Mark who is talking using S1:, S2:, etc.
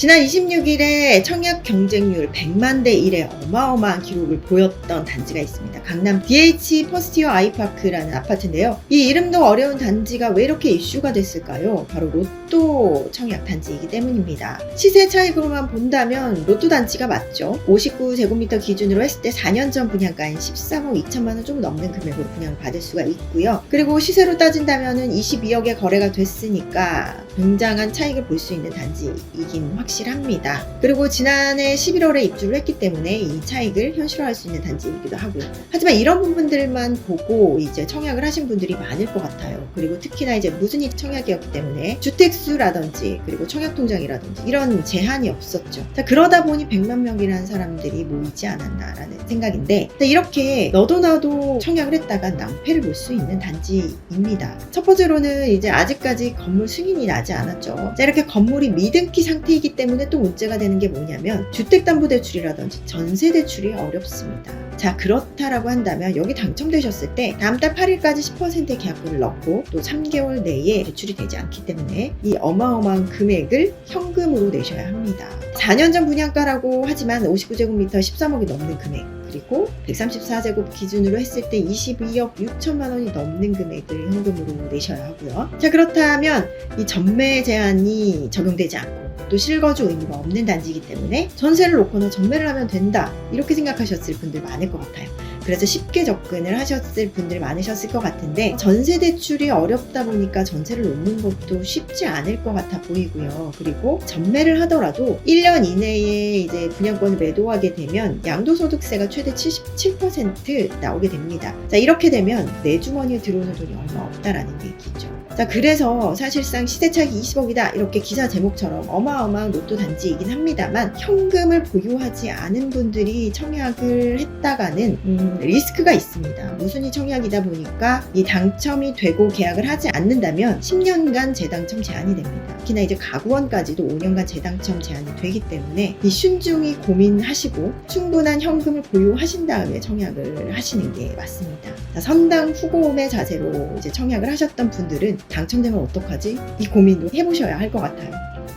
S1: 지난 26일에 청약 경쟁률 100만 대 1의 어마어마한 기록을 보였던 단지가 있습니다. 강남 DH 퍼스티어 아이파크라는 아파트인데요. 이 이름도 어려운 단지가 왜 이렇게 이슈가 됐을까요? 바로 로또 청약 단지이기 때문입니다. 시세 차익으로만 본다면 로또 단지가 맞죠. 59제곱미터 기준으로 했을 때 4년 전 분양가인 13억 2천만 원 좀 넘는 금액으로 분양을 받을 수가 있고요. 그리고 시세로 따진다면은 22억에 거래가 됐으니까 굉장한 차익을 볼 수 있는 단지이긴 확실합니다. 그리고 지난해 11월에 입주를 했기 때문에 이 차익을 현실화할 수 있는 단지이기도 하고요. 하지만 이런 부분들만 보고 이제 청약을 하신 분들이 많을 것 같아요. 그리고 특히나 이제 무순위 청약이었기 때문에 주택수라든지 그리고 청약통장이라든지 이런 제한이 없었죠. 자, 그러다 보니 100만 명이라는 사람들이 모이지 않았나라는 생각인데 자, 이렇게 너도 나도 청약을 했다가 낭패를 볼 수 있는 단지입니다. 첫 번째로는 이제 아직까지 건물 승인이 나지 않았죠. 자, 이렇게 건물이 미등기 상태이기 때문에 또 문제가 되는 게 뭐냐면 주택담보대출이라든지 전세대출이 어렵습니다. 자, 그렇다라고 한다면 여기 당첨되셨을 때 다음 달 8일까지 10%의 계약금을 넣고 또 3개월 내에 대출이 되지 않기 때문에 이 어마어마한 금액을 현금으로 내셔야 합니다. 4년 전 분양가라고 하지만 59제곱미터 13억이 넘는 금액 그리고 134제곱 기준으로 했을 때 22억 6천만 원이 넘는 금액을 현금으로 내셔야 하고요. 자 그렇다면 이 전매 제한이 적용되지 않고 또 실거주 의무가 없는 단지이기 때문에 전세를 놓거나 전매를 하면 된다 이렇게 생각하셨을 분들 많을 것 같아요. 그래서 쉽게 접근을 하셨을 분들 많으셨을 것 같은데 전세 대출이 어렵다 보니까 전세를 놓는 것도 쉽지 않을 것 같아 보이고요. 그리고 전매를 하더라도 1년 이내에 이제 분양권을 매도하게 되면 양도소득세가 최대 77% 나오게 됩니다. 자 이렇게 되면 내 주머니에 들어오는 돈이 얼마 없다라는 얘기죠. 자 그래서 사실상 시세 차익 20억이다 이렇게 기사 제목처럼 어마어마한 로또 단지이긴 합니다만 현금을 보유하지 않은 분들이 청약을 했다가는 음, 리스크가 있습니다. 무순위 청약이다 보니까 이 당첨이 되고 계약을 하지 않는다면 10년간 재당첨 제한이 됩니다. 특히나 이제 가구원까지도 5년간 재당첨 제한이 되기 때문에 이 신중히 고민하시고 충분한 현금을 보유하신 다음에 청약을 하시는 게 맞습니다. 자, 선당 후보의 자세로 이제 청약을 하셨던 분들은 당첨되면 어떡하지? 이 고민도 해보셔야 할 것 같아요.